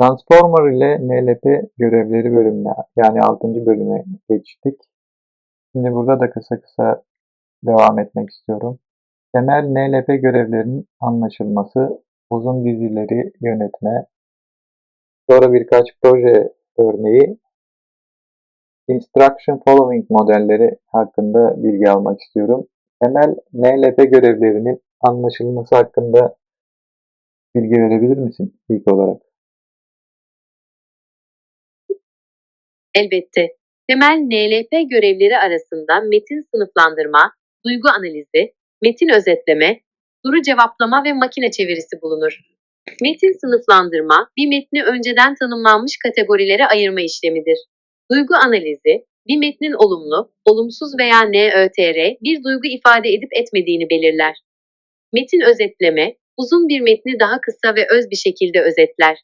Transformer ile NLP görevleri bölümüne yani 6. bölüme geçtik. Şimdi burada da kısa kısa devam etmek istiyorum. Temel NLP görevlerinin anlaşılması, uzun dizileri yönetme, sonra birkaç proje örneği, instruction following modelleri hakkında bilgi almak istiyorum. Temel NLP görevlerinin anlaşılması hakkında bilgi verebilir misin ilk olarak? Elbette. Temel NLP görevleri arasında metin sınıflandırma, duygu analizi, metin özetleme, soru cevaplama ve makine çevirisi bulunur. Metin sınıflandırma, bir metni önceden tanımlanmış kategorilere ayırma işlemidir. Duygu analizi, bir metnin olumlu, olumsuz veya NÖTR bir duygu ifade edip etmediğini belirler. Metin özetleme, uzun bir metni daha kısa ve öz bir şekilde özetler.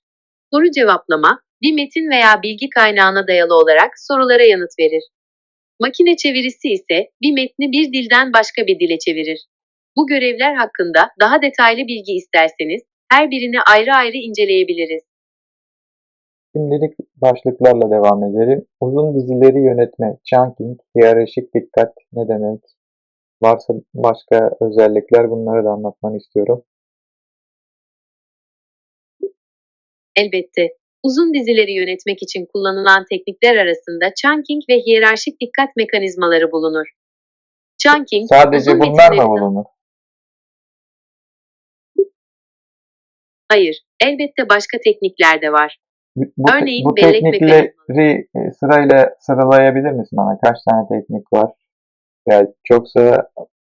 Soru cevaplama, bir metin veya bilgi kaynağına dayalı olarak sorulara yanıt verir. Makine çevirisi ise bir metni bir dilden başka bir dile çevirir. Bu görevler hakkında daha detaylı bilgi isterseniz her birini ayrı ayrı inceleyebiliriz. Şimdilik başlıklarla devam edelim. Uzun dizileri yönetme, chunking, hiyerarşik dikkat ne demek? Varsa başka özellikler bunları da anlatmanı istiyorum. Elbette. Uzun dizileri yönetmek için kullanılan teknikler arasında chunking ve hiyerarşik dikkat mekanizmaları bulunur. Chunking, Sadece uzun bunlar mı bulunur? Hayır, elbette başka teknikler de var. Bu, bu, te- Örneğin bu bellek teknikleri e, sırayla sıralayabilir misin bana? Kaç tane teknik var? Yani çoksa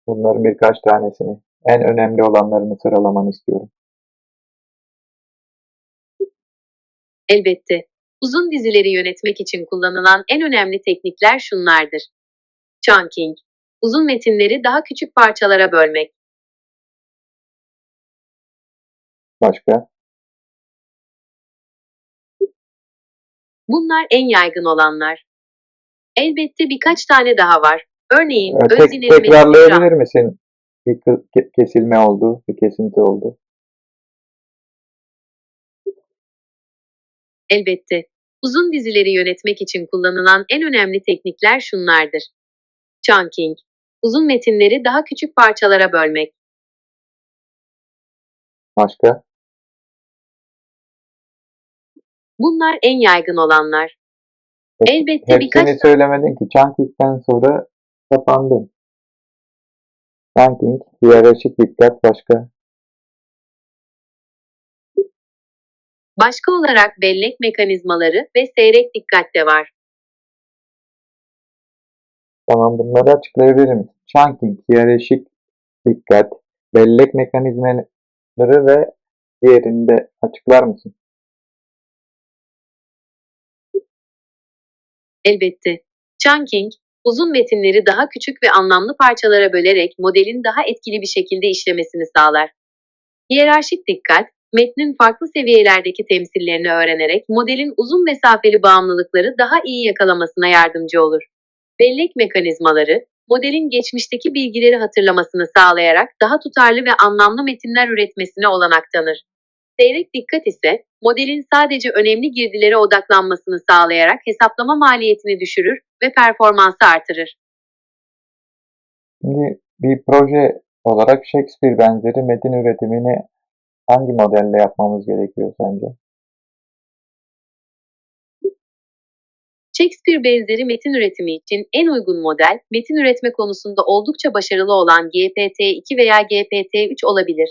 bunların birkaç tanesini, en önemli olanlarını sıralamanı istiyorum. Elbette. Uzun dizileri yönetmek için kullanılan en önemli teknikler şunlardır. Chunking, uzun metinleri daha küçük parçalara bölmek. Başka? Bunlar en yaygın olanlar. Elbette birkaç tane daha var. Örneğin Ee, öz tek- dinlemeli tekrarlayabilir misin? Bir kı- ke- kesilme oldu, bir kesinti oldu. Elbette. Uzun dizileri yönetmek için kullanılan en önemli teknikler şunlardır. Chunking, uzun metinleri daha küçük parçalara bölmek. Başka? Bunlar en yaygın olanlar. Hep- Elbette birkaç Hepsini söylemedin ki. Chunking'den sonra kapandın. Chunking, hiyerarşik dikkat başka. Başka olarak bellek mekanizmaları ve seyrek dikkat de var. Tamam bunları açıklayabilir misin? Chunking, hiyerarşik dikkat, bellek mekanizmaları ve diğerini de açıklar mısın? Elbette. Chunking, uzun metinleri daha küçük ve anlamlı parçalara bölerek modelin daha etkili bir şekilde işlemesini sağlar. Hiyerarşik dikkat, metnin farklı seviyelerdeki temsillerini öğrenerek modelin uzun mesafeli bağımlılıkları daha iyi yakalamasına yardımcı olur. Bellek mekanizmaları, modelin geçmişteki bilgileri hatırlamasını sağlayarak daha tutarlı ve anlamlı metinler üretmesine olanak tanır. Seyrek dikkat ise modelin sadece önemli girdilere odaklanmasını sağlayarak hesaplama maliyetini düşürür ve performansı artırır. Şimdi bir proje olarak Shakespeare benzeri metin üretimini hangi modelle yapmamız gerekiyor sence? Shakespeare benzeri metin üretimi için en uygun model, metin üretme konusunda oldukça başarılı olan GPT-2 veya GPT-3 olabilir.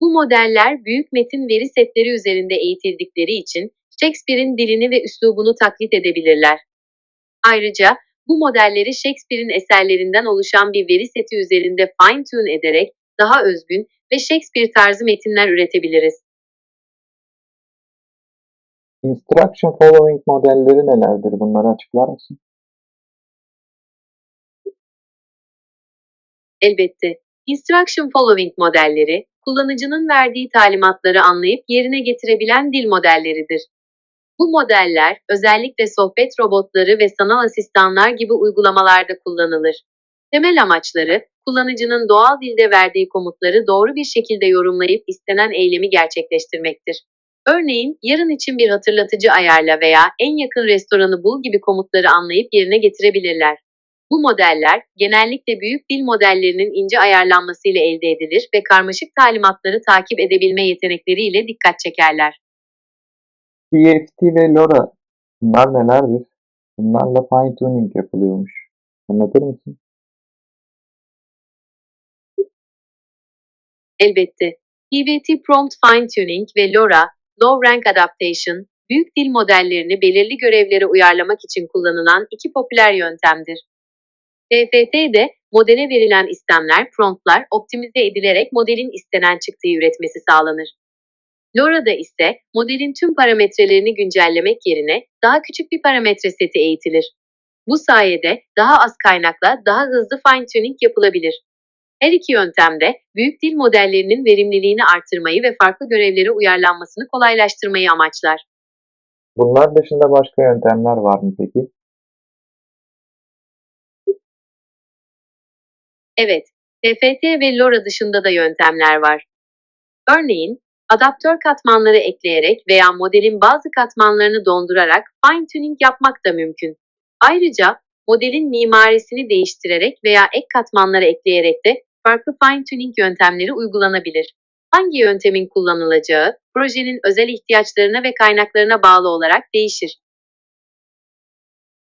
Bu modeller büyük metin veri setleri üzerinde eğitildikleri için Shakespeare'in dilini ve üslubunu taklit edebilirler. Ayrıca bu modelleri Shakespeare'in eserlerinden oluşan bir veri seti üzerinde fine-tune ederek daha özgün ve Shakespeare tarzı metinler üretebiliriz. Instruction following modelleri nelerdir? Bunları açıklar mısın? Elbette. Instruction following modelleri, kullanıcının verdiği talimatları anlayıp yerine getirebilen dil modelleridir. Bu modeller özellikle sohbet robotları ve sanal asistanlar gibi uygulamalarda kullanılır. Temel amaçları, kullanıcının doğal dilde verdiği komutları doğru bir şekilde yorumlayıp istenen eylemi gerçekleştirmektir. Örneğin, yarın için bir hatırlatıcı ayarla veya en yakın restoranı bul gibi komutları anlayıp yerine getirebilirler. Bu modeller, genellikle büyük dil modellerinin ince ayarlanmasıyla elde edilir ve karmaşık talimatları takip edebilme yetenekleriyle dikkat çekerler. PFT ve LoRa bunlar nelerdir? Bunlarla fine tuning yapılıyormuş. Anlatır mısın? Elbette. PVT Prompt Fine Tuning ve LoRa, Low Rank Adaptation, büyük dil modellerini belirli görevlere uyarlamak için kullanılan iki popüler yöntemdir. PFT'de modele verilen istemler, promptlar optimize edilerek modelin istenen çıktıyı üretmesi sağlanır. LoRa'da ise modelin tüm parametrelerini güncellemek yerine daha küçük bir parametre seti eğitilir. Bu sayede daha az kaynakla daha hızlı fine tuning yapılabilir. Her iki yöntemde büyük dil modellerinin verimliliğini artırmayı ve farklı görevlere uyarlanmasını kolaylaştırmayı amaçlar. Bunlar dışında başka yöntemler var mı peki? Evet, PFT ve LoRa dışında da yöntemler var. Örneğin, adaptör katmanları ekleyerek veya modelin bazı katmanlarını dondurarak fine tuning yapmak da mümkün. Ayrıca modelin mimarisini değiştirerek veya ek katmanları ekleyerek de farklı fine tuning yöntemleri uygulanabilir. Hangi yöntemin kullanılacağı, projenin özel ihtiyaçlarına ve kaynaklarına bağlı olarak değişir.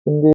Şimdi